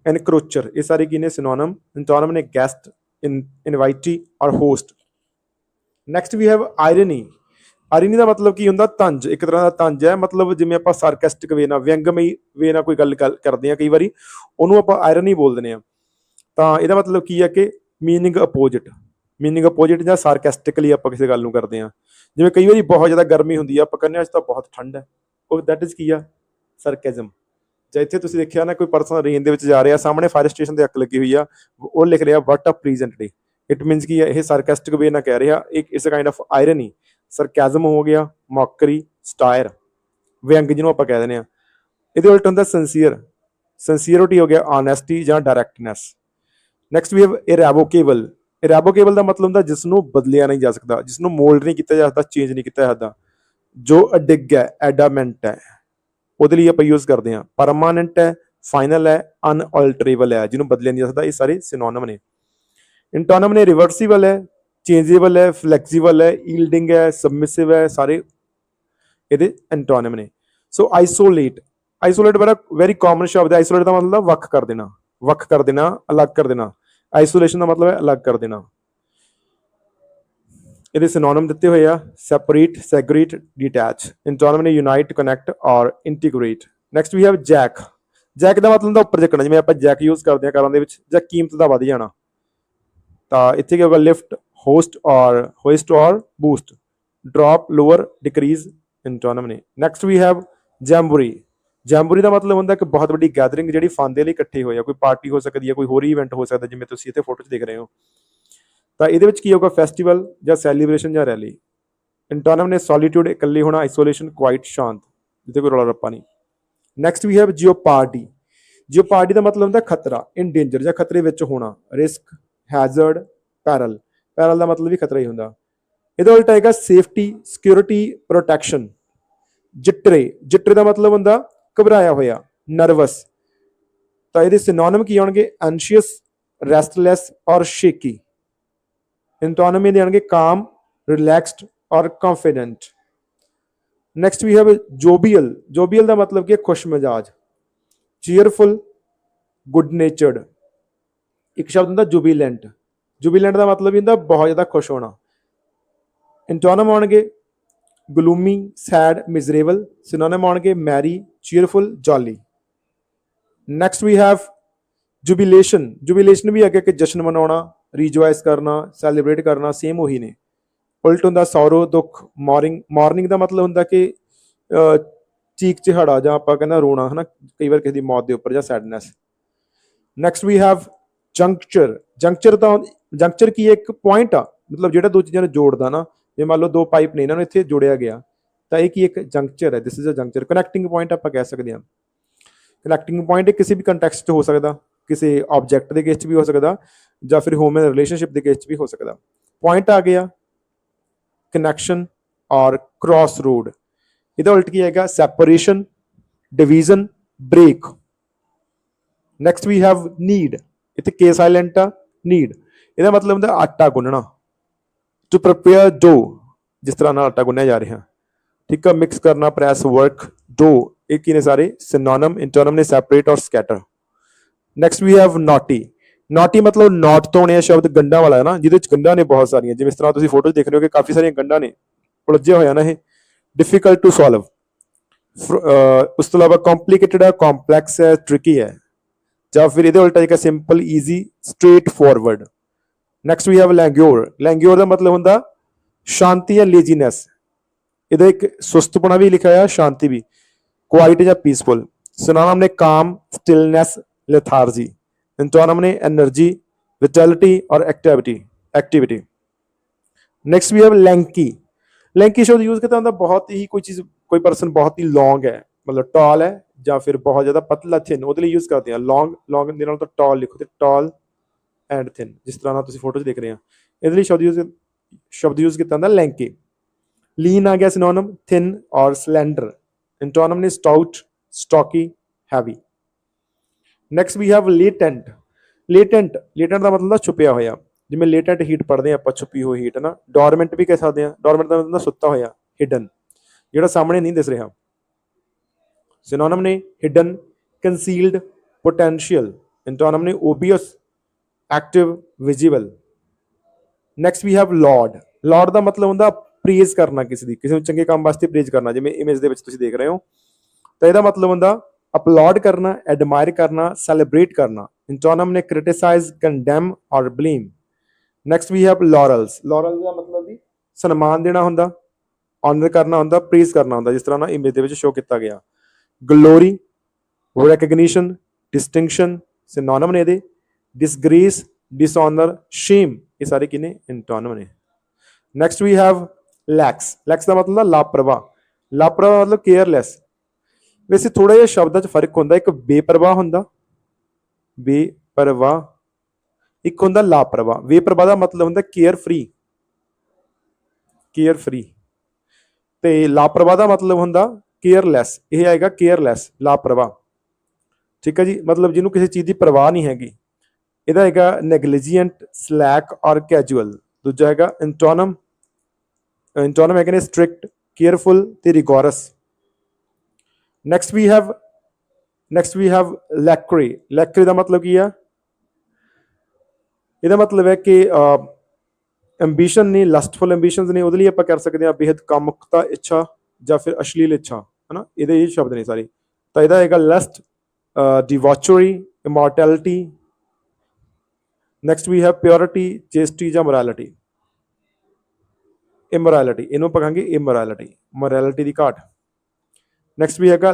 Speaker 1: ਐਨਕਰੋਚਰ ਇਹ ਸਾਰੇ ਕੀ ਨੇ? ਸਿਨੋਨਮ ਇੰਟੋਨਮ ਨੇ ਗੈਸਟ ਇਨਵਾਈਟੀ ਔਰ host next we have irony irony ਦਾ ਮਤਲਬ ਕੀ ਹੁੰਦਾ? ਤੰਜ। ਇੱਕ ਤਰ੍ਹਾਂ ਦਾ ਤੰਜ ਹੈ। ਮਤਲਬ ਜਿਵੇਂ ਆਪਾਂ ਸਾਰਕੈਸਟਿਕ ਵੇ ਨਾਲ, ਵਿਅੰਗਮਈ ਵੇ ਨਾਲ ਕੋਈ ਗੱਲ ਗੱਲ ਕਰਦੇ ਆ ਕਈ ਵਾਰੀ, ਉਹਨੂੰ ਆਪਾਂ ਆਇਰਨੀ ਬੋਲ ਦਿੰਦੇ ਆ। ਤਾਂ ਇਹਦਾ ਮਤਲਬ ਕੀ ਹੈ ਕਿ ਮੀਨਿੰਗ ਅਪੋਜ਼ਿਟ ਮੀਨਿੰਗ ਅਪੋਜ਼ਿਟ ਜਾਂ ਸਾਰਕੈਸਟਿਕਲੀ ਆਪਾਂ ਕਿਸੇ ਗੱਲ ਨੂੰ ਕਰਦੇ ਆ ਜਿਵੇਂ ਕਈ ਵਾਰੀ ਬਹੁਤ ਜ਼ਿਆਦਾ ਗਰਮੀ ਹੁੰਦੀ ਆ, ਆਪਾਂ ਕਹਿੰਦੇ ਆ ਅੱਜ ਤਾਂ ਬਹੁਤ ਠੰਡ ਹੈ। ਉਹ ਦੈਟ ਇਜ਼ ਕੀ ਆ? ਸਰਕੈਜ਼ਮ ਜਾਂ ਇੱਥੇ ਤੁਸੀਂ ਦੇਖਿਆ ਨਾ ਕੋਈ ਪਰਸਨ ਰੇਂਜ ਦੇ ਵਿੱਚ ਜਾ ਰਿਹਾ, ਸਾਹਮਣੇ ਫਾਇਰ ਸਟੇਸ਼ਨ ਦੇ ਅੱਗ ਲੱਗੀ ਹੋਈ ਆ, ਉਹ ਲਿਖ ਰਿਹਾ ਵਾਟ ਆ ਪ੍ਰੈਜ਼ੈਂਟ ਡੇ ਇਟ ਮੀਨਸ ਕੀ ਇਹ ਸਾਰਕੈਸਟਿਕ ਵੇ ਨਾਲ ਕਹਿ ਰਿਹਾ, ਇੱਕ ਇਸ ਕਾਈਂਡ ਆਫ ਆਇਰਨੀ ਸਰਕੈਜ਼ਮ ਹੋ ਗਿਆ ਮੌਕਰੀ ਸਟਾਇਰ ਵਿਅੰਗ ਜਿਹਨੂੰ ਆਪਾਂ ਕਹਿ ਦਿੰਦੇ ਆ। ਇਹਦੇ ਉਲਟ ਹੁੰਦਾ ਸਿੰਸੀਅਰ ਸਿੰਸੀਅਰਿਟੀ ਹੋ ਗਿਆ ਆਨੈਸਟੀ ਜਾਂ ਡਾਇਰੈਕਟਨੈਸ ਨੈਕਸਟ ਵੀ ਹੈਵ ਇਰੈਵੋਕੇਬਲ ਇਰੈਵੋਕੇਬਲ ਦਾ ਮਤਲਬ ਹੁੰਦਾ ਜਿਸ ਨੂੰ ਬਦਲਿਆ ਨਹੀਂ ਜਾ ਸਕਦਾ ਜਿਸ ਨੂੰ ਮੋਲਡ ਨਹੀਂ ਕੀਤਾ ਜਾ ਸਕਦਾ ਚੇਂਜ ਨਹੀਂ ਕੀਤਾ ਜਾ ਸਕਦਾ। ਜੋ ਅਡਿਗ ਹੈ ਐਡਾਮੈਂਟ ਹੈ ਉਹਦੇ ਲਈ ਆਪਾਂ ਯੂਜ਼ ਕਰਦੇ ਹਾਂ। ਪਰਮਾਨੈਂਟ ਹੈ ਫਾਈਨਲ ਹੈ ਅਨਅਲਟਰੇਬਲ ਹੈ, ਜਿਹਨੂੰ ਬਦਲਿਆ ਨਹੀਂ ਜਾ ਸਕਦਾ, ਇਹ ਸਾਰੇ ਸਿਨੋਨਮ ਨੇ। ਇੰਟੋਨਮ ਨੇ ਰਿਵਰਸੀਬਲ ਹੈ ਚੇਂਜੇਬਲ ਹੈ ਫਲੈਕਸੀਬਲ ਹੈ ਈਲਡਿੰਗ ਹੈ ਸਬਮਿਸਿਵ ਹੈ, ਸਾਰੇ ਇਹਦੇ ਇੰਟੋਨਮ ਨੇ। ਸੋ ਆਈਸੋਲੇਟ ਆਈਸੋਲੇਟ ਬੜਾ ਵੈਰੀ ਕਾਮਨ ਸ਼ਬਦ ਹੈ। ਆਈਸੋਲੇਟ ਦਾ ਮਤਲਬ ਵੱਖ ਕਰ ਦੇਣਾ, ਵੱਖ ਕਰ ਦੇਣਾ, ਅਲੱਗ ਕਰ ਦੇਣਾ। ਆਈਸੋਲੇਸ਼ਨ ਦਾ ਮਤਲਬ ਹੈ ਅਲੱਗ ਕਰ ਦੇਣਾ। ਇਹਦੇ ਸਿਨੋਨਮ ਦਿੱਤੇ ਹੋਏ ਆ ਸੈਪਰੇਟ ਸੈਗਰੀਟ ਡਿਟੈਚ ਇੰਟੋਨਮ ਨੇ ਯੂਨਾਈਟ ਕਨੈਕਟ ਔਰ integrate next we have jack jack ਦਾ ਮਤਲਬ ਹੁੰਦਾ ਉੱਪਰ ਚੱਕਣਾ, ਜਿਵੇਂ ਆਪਾਂ ਜੈਕ ਯੂਜ਼ ਕਰਦੇ ਆ ਕਾਰਾਂ ਦੇ ਵਿੱਚ, ਜਾਂ ਕੀਮਤ ਦਾ ਵਧ ਜਾਣਾ। ਤਾਂ ਇੱਥੇ ਕੀ ਹੋਗਾ ਲਿਫਟ ਹੋਸਟ ਔਰ ਹੋਇਸਟ ਔਰ boost drop lower decrease antonym ਨੇ next we have jamboree jamboree ਦਾ ਮਤਲਬ ਹੁੰਦਾ ਕਿ ਬਹੁਤ ਵੱਡੀ ਗੈਦਰਿੰਗ ਜਿਹੜੀ ਫਨ ਦੇ ਲਈ ਇਕੱਠੇ ਹੋਏ ਆ। ਕੋਈ ਪਾਰਟੀ ਹੋ ਸਕਦੀ ਹੈ ਕੋਈ ਹੋਰ ਇਵੈਂਟ ਹੋ ਸਕਦਾ, ਜਿਵੇਂ ਤੁਸੀਂ ਇੱਥੇ ਫੋਟੋ 'ਚ ਦੇਖ ਰਹੇ ਹੋ। ਤਾਂ ਇਹਦੇ ਵਿੱਚ ਕੀ ਹੋਊਗਾ? ਫੈਸਟੀਵਲ ਜਾਂ ਸੈਲੀਬ੍ਰੇਸ਼ਨ ਜਾਂ ਰੈਲੀ ਇੰਟੋਨਮ ਨੇ ਸੋਲੀਟਿਊਡ ਇਕੱਲੇ ਹੋਣਾ ਆਈਸੋਲੇਸ਼ਨ ਕੁਆਇਟ ਸ਼ਾਂਤ। ਜਿੱਥੇ ਕੋਈ ਰੌਲਾ ਰੱਪਾ ਨਹੀਂ। ਨੈਕਸਟ ਵੀ ਹੈ ਜਿਓ ਪਾਰਟੀ ਜਿਓ ਪਾਰਟੀ ਦਾ ਮਤਲਬ ਹੁੰਦਾ ਖਤਰਾ ਇਨ ਡੇਂਜਰ ਜਾਂ ਖਤਰੇ ਵਿੱਚ ਹੋਣਾ। ਰਿਸਕ ਹੈਜ਼ਰਡ ਪੈਰਲ ਪੈਰਲ ਦਾ ਮਤਲਬ ਵੀ ਖਤਰਾ ਹੀ ਹੁੰਦਾ। ਇਹਦਾ ਉਲਟਾ ਹੈਗਾ safety security protection jittery jittery ਦਾ ਮਤਲਬ ਹੁੰਦਾ ਘਬਰਾਇਆ ਹੋਇਆ ਨਰਵਸ ਤਾਂ ਇਹਦੇ ਸਿਨੋਨਮ ਕੀ ਆਉਣਗੇ? ਐਂਸ਼ੀਅਸ ਰੈਸਟਲੈਸ ਔਰ ਸ਼ੇਕੀ ਇੰਟੋਨਮੀ ਦੇ ਆਣਗੇ ਕਾਮ ਰਿਲੈਕਸਡ ਔਰ confident next we have jovial jovial ਦਾ ਮਤਲਬ ਕੀ ਹੈ ਖੁਸ਼ ਚੀਅਰਫੁਲ ਗੁੱਡ ਨੇਚਰਡ ਇੱਕ ਸ਼ਬਦ ਹੁੰਦਾ ਜੁਬੀਲੈਂਟ ਜੁਬੀਲੈਂਟ ਦਾ ਮਤਲਬ ਹੀ ਹੁੰਦਾ ਬਹੁਤ ਜ਼ਿਆਦਾ ਖੁਸ਼ ਹੋਣਾ ਇੰਟੋਨਮ ਆਉਣਗੇ ਗਲੂਮੀ ਸੈਡ ਮਿਜ਼ਰੇਬਲ ਸਿਨੋਨਮ ਆਉਣਗੇ merry cheerful jolly next we have jubilation jubilation ਵੀ ਅੱਗੇ ਕਿ ਜਸ਼ਨ ਮਨਾਉਣਾ ਰੀਜੋਇਸ ਕਰਨਾ ਸੈਲੀਬ੍ਰੇਟ ਕਰਨਾ ਸੇਮ ਉਹੀ ਨੇ। ਉਲਟ ਹੁੰਦਾ ਸੌਰੋ ਦੁੱਖ ਮਾਰਨਿੰਗ ਮਾਰਨਿੰਗ ਦਾ ਮਤਲਬ ਹੁੰਦਾ ਕਿ ਚੀਕ ਚਿਹਾੜਾ ਜਾਂ ਆਪਾਂ ਕਹਿੰਦਾ ਰੋਣਾ, ਹਨਾ, ਕਈ ਵਾਰ ਕਿਸੇ ਦੀ ਮੌਤ ਦੇ ਉੱਪਰ ਜਾਂ sadness next we have juncture juncture ਤਾਂ ਜੰਕਚਰ ਕੀ ਇੱਕ ਪੁਆਇੰਟ ਆ। ਮਤਲਬ ਜਿਹੜਾ ਦੋ ਚੀਜ਼ਾਂ ਨੂੰ ਜੋੜਦਾ ਨਾ, ਜੇ ਮੰਨ ਲਓ ਦੋ ਪਾਈਪ ਨੇ, ਇਹਨਾਂ ਨੂੰ ਇੱਥੇ ਜੋੜਿਆ ਗਿਆ, ਤਾਂ ਇਹ ਕੀ ਇੱਕ ਜੰਕਚਰ ਹੈ? This is a juncture connecting point ਆਪਾਂ ਕਹਿ ਸਕਦੇ ਹਾਂ। ਕਨੈਕਟਿੰਗ ਪੁਆਇੰਟ ਕਿਸੇ ਵੀ ਕੰਟੈਕਸਟ 'ਚ ਹੋ ਸਕਦਾ, ਕਿਸੇ ਆਬਜੈਕਟ ਦੇ ਕੇਸ 'ਚ ਵੀ ਹੋ ਸਕਦਾ। ਜਾਂ ਫਿਰ ਹਿਊਮਨ ਰਿਲੇਸ਼ਨਸ਼ਿਪ ਦੇ ਕੇਸ 'ਚ ਵੀ ਹੋ ਸਕਦਾ। ਪੁਆਇੰਟ ਆ ਗਿਆ ਕਨੈਕਸ਼ਨ ਔਰ ਕ੍ਰਾਸ ਰੋਡ ਇਹਦਾ ਉਲਟ ਕੀ ਹੈਗਾ separation division break next we have knead ਇੱਥੇ ਕੇ ਸਾਇਲੈਂਟ ਆ ਨੀਡ ਇਹਦਾ ਮਤਲਬ ਹੁੰਦਾ ਆਟਾ ਗੁੰਨਣਾ। ਟੂ ਪ੍ਰਪੇਅਰ ਡੋ ਜਿਸ ਤਰ੍ਹਾਂ ਨਾਲ ਆਟਾ ਗੁੰਨਿਆ ਜਾ ਰਿਹਾ। ਠੀਕ ਆ ਮਿਕਸ ਕਰਨਾ ਪ੍ਰੈਸ ਵਰਕ ਡੋ ਇਹ ਕੀ ਨੇ ਸਾਰੇ? ਸਿਨੋਨਮ ਇੰਟਰਨਮ ਨੇ ਸੈਪਰੇਟ ਔਰ scatter next we have naughty naughty ਮਤਲਬ ਨਾਟ ਤੋਂ ਬਣਿਆ ਸ਼ਬਦ ਗੰਡਾ ਵਾਲਾ ਹੈ ਨਾ, ਜਿਹਦੇ ਵਿੱਚ ਗੰਡਾ ਨੇ ਬਹੁਤ ਸਾਰੀਆਂ। ਜਿਵੇਂ ਇਸ ਤਰ੍ਹਾਂ ਤੁਸੀਂ ਫੋਟੋ 'ਚ ਦੇਖ ਰਹੇ ਹੋ ਕਿ ਕਾਫੀ ਸਾਰੀਆਂ ਗੰਡਾ ਨੇ ਉਲਝੇ ਹੋਇਆ ਨਾ ਇਹ। ਡਿਫਿਕਲਟ ਟੂ ਸੋਲਵ ਉਸ ਤੋਂ ਇਲਾਵਾ ਕੰਪਲਿਕੇਟਡ ਹੈ ਕੰਪਲੈਕਸ ਹੈ ਟ੍ਰਿਕੀ ਹੈ ਜਾਂ ਫਿਰ ਇਹਦੇ ਉਲਟਾ ਇੱਕ simple easy straightforward next we have languor languor ਦਾ ਮਤਲਬ ਹੁੰਦਾ ਸ਼ਾਂਤੀ ਜਾਂ ਲੇਜ਼ੀਨੈਸ ਇਹਦਾ ਇੱਕ ਸੁਸਤਪਣਾ ਵੀ ਲਿਖਿਆ ਹੋਇਆ, ਸ਼ਾਂਤੀ ਵੀ। ਕੁਆਇਟ ਜਾਂ ਪੀਸਫੁਲ ਸਿਨੋਨਮ ਨੇ ਕਾਮ ਸਟਿਲਨੈਸ ਲੈਥਾਰਜੀ autonomy, energy, vitality, or activity. Activity. Next we have lanky. ਲੈਂਕੀ ਸ਼ਬਦ ਯੂਜ਼ ਕੀਤਾ ਹੁੰਦਾ ਬਹੁਤ ਹੀ ਕੋਈ ਚੀਜ਼ ਕੋਈ ਪਰਸਨ ਬਹੁਤ ਹੀ ਲੌਂਗ ਹੈ ਮਤਲਬ ਟਾਲ ਹੈ ਜਾਂ ਫਿਰ ਬਹੁਤ ਜ਼ਿਆਦਾ ਪਤਲਾ ਥਿਨ ਉਹਦੇ ਲਈ ਯੂਜ਼ ਕਰਦੇ ਆ ਲੌਂਗ ਲੌਂਗ ਦੇ ਨਾਲ ਤਾਂ ਟਾਲ ਲਿਖੋ ਤੇ ਟਾਲ ਐਂਡ ਥਿਨ ਜਿਸ ਤਰ੍ਹਾਂ ਨਾਲ ਤੁਸੀਂ ਫੋਟੋ 'ਚ ਦੇਖ ਰਹੇ ਆ ਇਹਦੇ ਲਈ ਸ਼ਬਦ ਯੂਜ਼ ਸ਼ਬਦ ਯੂਜ਼ ਕੀਤਾ ਹੁੰਦਾ ਲੈਂਕੀ ਲੀਨ ਆ ਗਿਆ ਸਿਨੋਨਮ ਥਿਨ ਔਰ ਸਲੈਂਡਰ ਐਂਟੋਨਮ ਨੇ stout stocky heavy next we have latent latent latent ਦਾ ਮਤਲਬ ਹੁੰਦਾ ਛੁਪਿਆ ਹੋਇਆ। ਜਿਵੇਂ ਲੇਟੈਂਟ ਹੀਟ ਪੜਦੇ ਆ ਆਪਾਂ, ਛੁਪੀ ਹੋਈ ਹੀਟ ਨਾ? ਡੋਰਮੈਂਟ ਵੀ ਕਹਿ ਸਕਦੇ ਆ ਡੋਰਮੈਂਟ ਦਾ ਮਤਲਬ ਹੁੰਦਾ ਸੁੱਤਾ ਹੋਇਆ ਹਿਡਨ ਜਿਹੜਾ ਸਾਹਮਣੇ ਨਹੀਂ ਦਿਸ ਰਿਹਾ। ਸਿਨੋਨਮ ਨੇ ਹਿਡਨ ਕੰਸੀਲਡ ਪੋਟੈਂਸ਼ੀਅਲ ਇੰਟੋਨਮ ਨੇ obvious active visible next we have lord lord ਦਾ ਮਤਲਬ ਹੁੰਦਾ ਪ੍ਰੇਜ਼ ਕਰਨਾ ਕਿਸੇ ਦੀ। ਕਿਸੇ ਨੂੰ ਚੰਗੇ ਕੰਮ ਵਾਸਤੇ ਪ੍ਰੇਜ਼ ਕਰਨਾ। ਜਿਵੇਂ ਇਮੇਜ ਦੇ ਵਿੱਚ ਤੁਸੀਂ ਦੇਖ ਰਹੇ ਹੋ। ਤਾਂ ਇਹਦਾ ਮਤਲਬ ਹੁੰਦਾ ਅਪਲਾਡ ਕਰਨਾ ਐਡਮਾਇਰ ਕਰਨਾ ਸੈਲੀਬ੍ਰੇਟ ਕਰਨਾ ਇੰਟੋਨਮ ਨੇ ਕ੍ਰਿਟਿਸਾਈਜ਼ ਕੰਡੈਮ ਔਰ blame next we have laurels laurel ਦਾ ਮਤਲਬ ਵੀ ਸਨਮਾਨ ਦੇਣਾ ਹੁੰਦਾ ਆਨਰ ਕਰਨਾ ਹੁੰਦਾ ਪ੍ਰੇਜ਼ ਕਰਨਾ ਹੁੰਦਾ ਜਿਸ ਤਰ੍ਹਾਂ ਨਾ ਇਮੇਜ ਦੇ ਵਿੱਚ ਸ਼ੋ ਕੀਤਾ ਗਿਆ ਗਲੋਰੀ ਰੈਕਗਨੀਸ਼ਨ ਡਿਸਟਿੰਕਸ਼ਨ ਸਿਨੋਨਮ ਨੇ ਇਹਦੇ ਡਿਸਗ੍ਰੇਸ ਡਿਸਆਨਰ ਸ਼ੇਮ ਇਹ ਸਾਰੇ ਕਿਨੇ ਇੰਟੋਨਮ ਨੇ next we have lax lax ਦਾ ਮਤਲਬ ਹੁੰਦਾ ਲਾਪਰਵਾਹ ਲਾਪਰਵਾਹ ਮਤਲਬ ਕੇਅਰਲੈਸ ਵੈਸੇ ਥੋੜਾ ਜਿਹਾ ਸ਼ਬਦਾਂ 'ਚ ਫ਼ਰਕ ਹੁੰਦਾ, ਇੱਕ ਬੇਪਰਵਾਹ ਹੁੰਦਾ, ਬੇਪਰਵਾਹ, ਇੱਕ ਹੁੰਦਾ ਲਾਪਰਵਾਹ। ਬੇਪਰਵਾਹ ਦਾ ਮਤਲਬ ਹੁੰਦਾ ਕੇਅਰ ਫ੍ਰੀ ਕੇਅਰ ਫ੍ਰੀ ਤੇ ਲਾਪਰਵਾਹ ਦਾ ਮਤਲਬ ਹੁੰਦਾ ਕੇਅਰਲੈਸ ਇਹ ਆਏਗਾ ਕੇਅਰਲੈਸ ਲਾਪਰਵਾਹ। ਠੀਕ ਹੈ ਜੀ? ਮਤਲਬ ਜਿਹਨੂੰ ਕਿਸੇ ਚੀਜ਼ ਦੀ ਪਰਵਾਹ ਨਹੀਂ ਹੈਗੀ। ਇਹਦਾ ਹੈਗਾ ਨੈਗਲੀਜੀਐਂਟ ਸਲੈਕ ਔਰ ਕੈਜੂਅਲ ਦੂਜਾ ਹੈਗਾ ਇੰਟੋਨਮ ਇੰਟੋਨਮ ਹੈਗੇ ਨੇ ਸਟ੍ਰਿਕਟ ਕੇਅਰਫੁਲ ਤੇ rigorous next we have next we have lackey lackey ਦਾ ਮਤਲਬ ਕੀ ਆ? ਇਹਦਾ ਮਤਲਬ ਹੈ ਕਿ ਐਂਬੀਸ਼ਨ ਨੇ ਲਸਟਫੁਲ ਐਂਬੀਸ਼ਨਸ ਨੇ ਉਹਦੇ ਲਈ ਆਪਾਂ ਕਰ ਸਕਦੇ ਹਾਂ ਬੇਹਦ ਕਾਮੁਕਤਾ, ਇੱਛਾ ਜਾਂ ਫਿਰ ਅਸ਼ਲੀਲ ਇੱਛਾ, ਹਨਾ? ਇਹਦੇ ਇਹ ਸ਼ਬਦ ਨੇ ਸਾਰੇ। ਤਾਂ ਇਹਦਾ ਹੈਗਾ lust debauchery immortality next we have purity chastity ਜਾਂ ਮੋਰੈਲਿਟੀ ਇਮੋਰੈਲਿਟੀ ਇਹਨੂੰ ਆਪਾਂ ਕਹਾਂਗੇ ਇਮੋਰੈਲਿਟੀ ਮੋਰੈਲਿਟੀ ਦੀ ਘਾਟ। ਨੈਕਸਟ ਵੀ ਹੈਗਾ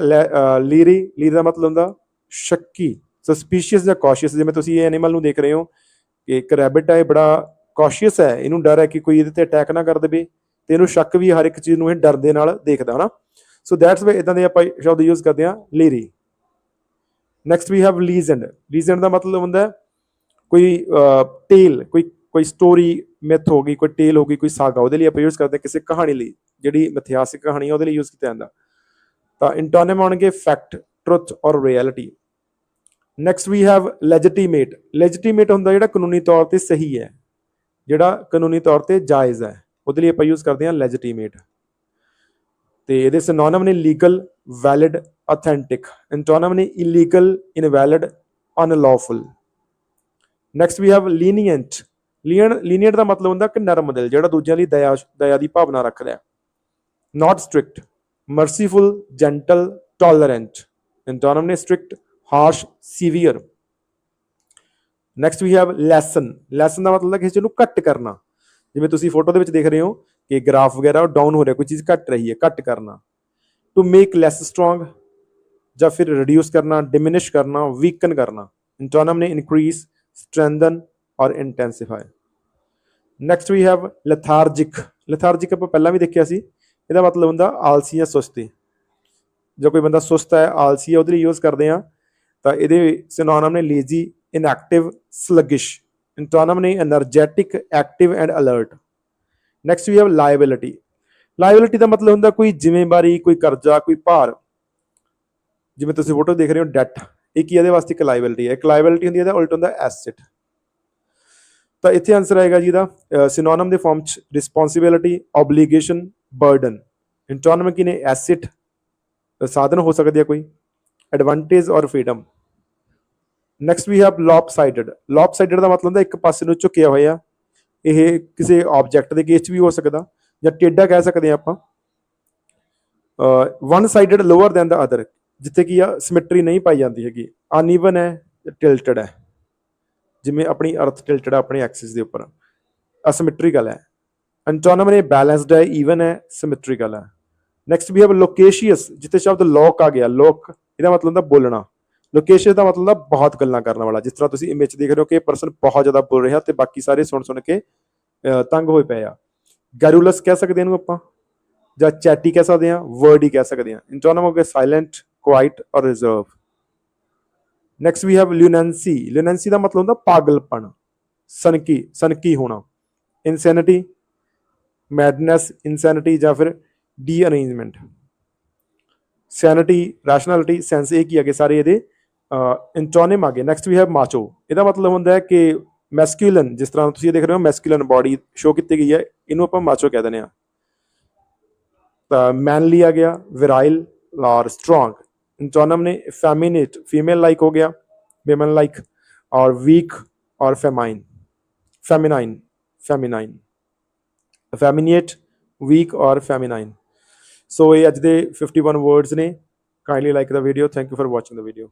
Speaker 1: ਲੀਰੀ ਲੀਰੀ ਦਾ ਮਤਲਬ ਹੁੰਦਾ ਸ਼ੱਕੀ ਸਸਪੀਸ਼ੀਅਸ ਜਾਂ ਕੌਸ਼ੀਅਸ ਜਿਵੇਂ ਤੁਸੀਂ ਇਹ ਐਨੀਮਲ ਨੂੰ ਦੇਖ ਰਹੇ ਹੋ ਕਿ ਇੱਕ ਰੈਬਿਟ ਹੈ ਇਹ ਬੜਾ ਕੌਸ਼ੀਅਸ ਹੈ, ਇਹਨੂੰ ਡਰ ਹੈ ਕਿ ਕੋਈ ਇਹਦੇ ਤੇ ਅਟੈਕ ਨਾ ਕਰ ਦੇਵੇ ਤੇ ਇਹਨੂੰ ਸ਼ੱਕ ਵੀ ਹਰ ਇੱਕ ਚੀਜ਼ ਨੂੰ ਇਹ ਡਰ ਦੇ ਨਾਲ ਦੇਖਦਾ, ਹਨਾ? ਸੋ ਦੈਟਸ ਵੇ ਇਦਾਂ ਦੇ ਆਪਾਂ ਸ਼ਬਦ ਯੂਜ਼ ਕਰਦੇ ਹਾਂ, ਲੀਰੀ। Next we have legend legend ਦਾ ਮਤਲਬ ਹੁੰਦਾ ਕੋਈ ਟੇਲ ਕੋਈ ਕੋਈ ਸਟੋਰੀ ਮਿਥ ਹੋ ਗਈ, ਕੋਈ ਟੇਲ ਹੋ ਗਈ, ਕੋਈ ਸਾਗਾ ਉਹਦੇ ਲਈ ਆਪਾਂ ਯੂਜ਼ ਕਰਦੇ ਹਾਂ ਕਿਸੇ ਕਹਾਣੀ ਲਈ, ਜਿਹੜੀ ਮਿਥਿਹਾਸਿਕ ਕਹਾਣੀ ਹੈ ਉਹਦੇ ਲਈ ਯੂਜ਼ ਕੀਤਾ ਜਾਂਦਾ। ਤਾਂ ਇੰਟੋਨਮ ਆਉਣਗੇ ਫੈਕਟ ਟਰੁੱਥ ਔਰ reality next we have legitimate legitimate ਹੁੰਦਾ ਜਿਹੜਾ ਕਾਨੂੰਨੀ ਤੌਰ ਤੇ ਸਹੀ ਹੈ, ਜਿਹੜਾ ਕਾਨੂੰਨੀ ਤੌਰ ਤੇ ਜਾਇਜ਼ ਹੈ। ਉਹਦੇ ਲਈ ਆਪਾਂ ਯੂਜ਼ ਕਰਦੇ ਹਾਂ ਲੈਜੀਟੀਮੇਟ ਤੇ ਇਹਦੇ ਸਿਨੋਨਮ ਨੇ ਲੀਗਲ ਵੈਲਿਡ ਅਥੈਂਟਿਕ ਇੰਟੋਨਮ ਨੇ illegal invalid unlawful next we have lenient lean lenient ਦਾ ਮਤਲਬ ਹੁੰਦਾ ਕਿ ਨਰਮ ਦਿਲ, ਜਿਹੜਾ ਦੂਜਿਆਂ ਲਈ ਦਇਆ ਦਇਆ ਦੀ ਭਾਵਨਾ ਰੱਖਦਾ ਹੈ not strict merciful gentle tolerant antonym ਨੇ strict harsh severe next we have lessen lessen ਦਾ ਮਤਲਬ ਹੈ ਕਿਸੇ ਨੂੰ ਕੱਟ ਕਰਨਾ। ਜਿਵੇਂ ਤੁਸੀਂ ਫੋਟੋ ਦੇ ਵਿੱਚ ਦੇਖ ਰਹੇ ਹੋ ਕਿ ਗ੍ਰਾਫ ਵਗੈਰਾ ਡਾਊਨ ਹੋ ਰਿਹਾ, ਕੋਈ ਚੀਜ਼ ਘਟ ਰਹੀ ਹੈ ਕੱਟ ਕਰਨਾ। ਟੂ ਮੇਕ ਲੈਸ ਸਟਰੋਂਗ ਜਾਂ ਫਿਰ ਰਿਡਿਊਸ ਕਰਨਾ ਡਿਮਿਨਿਸ਼ ਕਰਨਾ ਵੀਕਨ ਕਰਨਾ। ਇੰਟੋਨਮ ਨੇ ਇਨਕਰੀਜ਼ strengthen ਔਰ ਇੰਟੈਂਸੀਫਾਈ ਨੈਕਸਟ ਵੀ ਹੈਵ ਲੈਥਾਰਜਿਕ ਲੈਥਾਰਜਿਕ ਆਪਾਂ ਪਹਿਲਾਂ ਵੀ ਦੇਖਿਆ ਸੀ ਇਹਦਾ ਮਤਲਬ ਹੁੰਦਾ ਆਲਸੀ ਜਾਂ ਸੁਸਤੀ। ਜੇ ਕੋਈ ਬੰਦਾ ਸੁਸਤ ਹੈ, ਆਲਸੀ ਹੈ, ਉਹਦੇ ਲਈ ਯੂਜ਼ ਕਰਦੇ ਆ ਤਾਂ ਇਹਦੇ ਸਿਨੋਨਮ ਨੇ ਲੇਜ਼ੀ ਇਨਐਕਟਿਵ ਸਲਗਿਸ਼ ਇੰਟੋਨਮ ਨੇ energetic active and alert next ਵੀ ਹੈ ਲਾਇਬਿਲਿਟੀ ਲਾਇਬਿਲਿਟੀ ਦਾ ਮਤਲਬ ਹੁੰਦਾ ਕੋਈ ਜ਼ਿੰਮੇਵਾਰੀ, ਕੋਈ ਕਰਜ਼ਾ, ਕੋਈ ਭਾਰ। ਜਿਵੇਂ ਤੁਸੀਂ ਫੋਟੋ ਦੇਖ ਰਹੇ ਹੋ ਡੈਟ ਇਹ ਕੀ ਇਹਦੇ ਵਾਸਤੇ ਇੱਕ ਲਾਇਬਿਲਿਟੀ ਹੈ। ਇੱਕ ਲਾਇਬਿਲਿਟੀ ਹੁੰਦੀ ਹੈ, ਇਹਦਾ ਉਲਟ ਹੁੰਦਾ ਐਸੈਟ ਤਾਂ ਇੱਥੇ ਆਨਸਰ ਆਏਗਾ ਜੀ ਦਾ ਸਿਨੋਨਮ ਦੇ ਫਾਰਮ ਚ ਰਿਸਪੌਂਸਿਬਿਲਿਟੀ ਆਬਲੀਗੇਸ਼ਨ ਬਰਡਨ ਇੰਟੋਨਮਕੀ ਨੇ? ਐਸਿਟ ਸਾਧਨ ਹੋ ਸਕਦੀ ਹੈ ਕੋਈ? ਐਡਵਾਂਟੇਜ ਔਰ freedom next we have lopsided lopsided ਦਾ ਮਤਲਬ ਹੁੰਦਾ ਇੱਕ ਪਾਸੇ ਨੂੰ ਝੁਕਿਆ ਹੋਇਆ। ਇਹ ਕਿਸੇ ਆਬਜੈਕਟ ਦੇ ਕੇਸ 'ਚ ਵੀ ਹੋ ਸਕਦਾ ਜਾਂ ਟੇਢਾ ਕਹਿ ਸਕਦੇ ਹਾਂ ਆਪਾਂ। One sided lower than the other ਜਿੱਥੇ ਕੀ ਆ ਸਿਮੈਟਰੀ ਨਹੀਂ ਪਾਈ ਜਾਂਦੀ ਹੈਗੀ। ਅਨਈਵਨ ਹੈ ਟਿਲਟਡ ਹੈ। ਜਿਵੇਂ ਆਪਣੀ ਅਰਥ ਟਿਲਟਡ ਹੈ ਆਪਣੇ ਐਕਸਿਸ ਦੇ ਉੱਪਰ। ਅਸਿਮੈਟ੍ਰੀਕਲ ਹੈ। ਐਂਟੋਨਮ ਇਹ ਬੈਲੈਂਸਡ ਹੈ ਈਵਨ ਹੈ ਸਿਮੈਟ੍ਰੀਕਲ ਹੈ ਨੈਕਸਟ ਵੀ ਹੈਵ ਲੋਕੇਸ਼ੀਅਸ ਜਿੱਥੇ ਸ਼ਬਦ ਲੋਕ ਆ ਗਿਆ ਲੋਕ ਇਹਦਾ ਮਤਲਬ ਹੁੰਦਾ ਬੋਲਣਾ ਲੋਕੇਸ਼ਨ ਦਾ ਮਤਲਬ ਹੁੰਦਾ ਬਹੁਤ ਗੱਲਾਂ ਕਰਨ ਵਾਲਾ ਜਿਸ ਤਰ੍ਹਾਂ ਤੁਸੀਂ ਇਮੇਜ ਦੇਖ ਰਹੇ ਹੋ ਕਿ ਇਹ ਪਰਸਨ ਬਹੁਤ ਜ਼ਿਆਦਾ ਬੋਲ ਰਿਹਾ ਤੇ ਬਾਕੀ ਸਾਰੇ ਸੁਣ ਸੁਣ ਕੇ ਤੰਗ ਹੋਏ ਪਏ ਆ ਗੈਰੂਲਸ ਕਹਿ ਸਕਦੇ ਇਹਨੂੰ ਆਪਾਂ ਜਾਂ ਚੈਟੀ ਕਹਿ ਸਕਦੇ ਆ ਵਰਡ ਹੀ ਕਹਿ ਸਕਦੇ ਆ ਇੰਟੋਨਮ ਹੋ ਗਿਆ ਸਾਇਲੈਂਟ ਕੁਆਇਟ ਔਰ reserve next we have lunacy lunacy ਦਾ ਮਤਲਬ ਹੁੰਦਾ ਪਾਗਲਪਣ ਸਨਕੀ ਸਨਕੀ ਹੋਣਾ ਇਨਸੈਨਿਟੀ ਮੈਡਨੈਸ ਇਨਸੈਨਿਟੀ ਜਾਂ ਫਿਰ derangement sanity rationality sense ਇਹ ਕੀ ਆਗੇ ਸਾਰੇ ਇਹਦੇ ਐਂਟੋਨਿਮ ਆਗੇ ਨੈਕਸਟ ਵੀ ਹੈ ਮਾਚੋ ਇਹਦਾ ਮਤਲਬ ਹੁੰਦਾ ਹੈ ਕਿ ਮੈਸਕਿਊਲਨ ਜਿਸ ਤਰ੍ਹਾਂ ਤੁਸੀਂ ਦੇਖ ਰਹੇ ਹੋ ਮੈਸਕਿਊਲਨ ਬਾਡੀ ਸ਼ੋ ਕੀਤੀ ਗਈ ਹੈ, ਇਹਨੂੰ ਆਪਾਂ ਮਾਚੋ ਕਹਿ ਦਿੰਦੇ ਆ ਮੈਨਲੀ ਆ ਗਿਆ ਵਿਰਾਈਲ ਔਰ ਸਟਰੋਂਗ ਐਂਟੋਨਮ ਨੇ ਫੈਮਿਨੇਟ ਫੀਮੇਲ ਲਾਈਕ ਹੋ ਗਿਆ ਵਿਮਨ ਲਾਈਕ ਔਰ ਵੀਕ ਔਰ feminine feminine feminine effeminate weak ਔਰ ਫੈਮਿਨਾਈਨ ਸੋ ਇਹ ਅੱਜ ਦੇ 51 ਵਰਡਸ ਨੇ kindly like the video thank you for watching the video